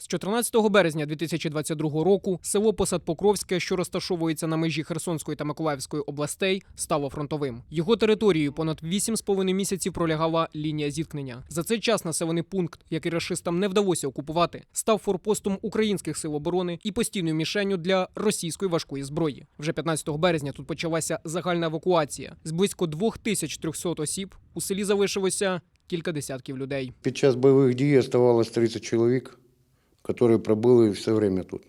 З 14 березня 2022 року село Посад Покровське, що розташовується на межі Херсонської та Миколаївської областей, стало фронтовим. Його територією понад 8,5 місяців пролягала лінія зіткнення. За цей час населений пункт, який рашистам не вдалося окупувати, став форпостом українських сил оборони і постійною мішенню для російської важкої зброї. Вже 15 березня тут почалася загальна евакуація. З близько 2300 осіб у селі залишилося кілька десятків людей. Під час бойових дій оставалось 30 чоловік, які пробыли все время тут.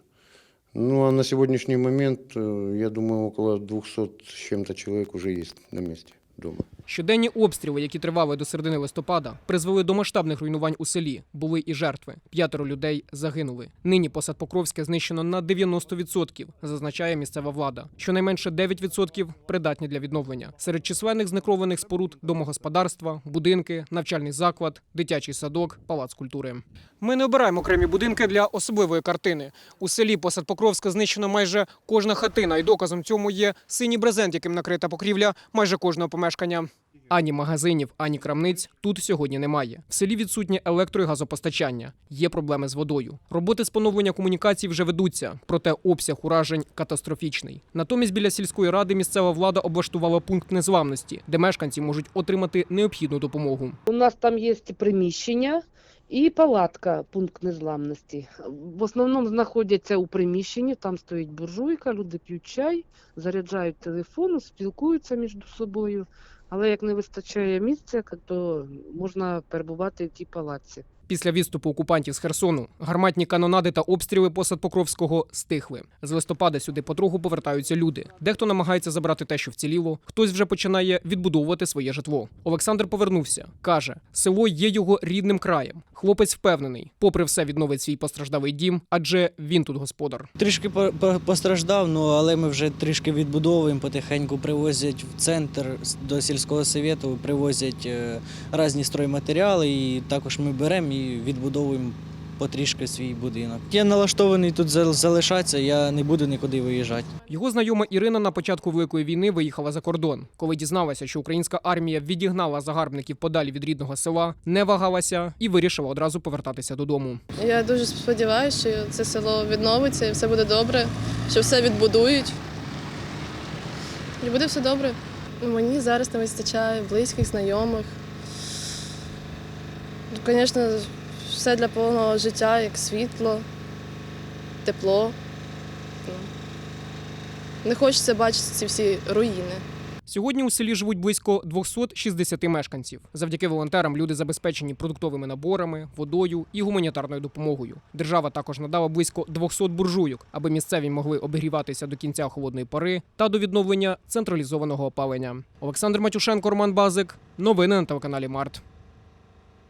Ну а на сегодняшний момент, е, я думаю, около 200 с чем-то человек уже есть на месте вдома. Щоденні обстріли, які тривали до середини листопада, призвели до масштабних руйнувань у селі. Були і жертви. П'ятеро людей загинули. Нині посад Покровське знищено на 90%, зазначає місцева влада. Щонайменше 9% придатні для відновлення. Серед численних знекровлених споруд домогосподарства, будинки, навчальний заклад, дитячий садок, палац культури. Ми не обираємо окремі будинки для особливої картини. У селі посад Покровська знищено майже кожна хатина, і доказом цьому є синій брезент, яким накрита покрівля майже кожного помешкання. Ані магазинів, ані крамниць тут сьогодні немає. В селі відсутнє електро і газопостачання. Є проблеми з водою. Роботи з поновлення комунікацій вже ведуться, проте обсяг уражень катастрофічний. Натомість біля сільської ради місцева влада облаштувала пункт незламності, де мешканці можуть отримати необхідну допомогу. У нас там є приміщення і палатка, пункт незламності. В основному знаходяться у приміщенні, там стоїть буржуйка, люди п'ють чай, заряджають телефон, спілкуються між собою. Але як не вистачає місця, то можна перебувати в тій палатці. Після відступу окупантів з Херсону гарматні канонади та обстріли посад Покровського стихли. З листопада сюди потроху повертаються люди. Дехто намагається забрати те, що вціліло, хтось вже починає відбудовувати своє житло. Олександр повернувся. каже, село є його рідним краєм. Хлопець впевнений, попри все відновить свій постраждалий дім, адже він тут господар. Трішки по- по- постраждав, ну але ми вже трішки відбудовуємо, потихеньку привозять в центр до сільського совєту, привозять е, різні стройматеріали, і також ми беремо і відбудовуємо потрішки свій будинок. Я налаштований тут зал- залишатися, я не буду нікуди виїжджати. Його знайома Ірина на початку великої війни виїхала за кордон. Коли дізналася, що українська армія відігнала загарбників подалі від рідного села, не вагалася і вирішила одразу повертатися додому. Я дуже сподіваюся, що це село відновиться і все буде добре, що все відбудують. І буде все добре. Мені зараз не вистачає близьких, знайомих. Звісно, все для повного життя, як світло, тепло. Ну, Не хочеться бачити ці всі руїни. Сьогодні у селі живуть близько 260 мешканців. Завдяки волонтерам люди забезпечені продуктовими наборами, водою і гуманітарною допомогою. Держава також надала близько 200 буржуйок, аби місцеві могли обігріватися до кінця холодної пори та до відновлення централізованого опалення. Олександр Матюшенко, Роман Базик. Новини на телеканалі Март.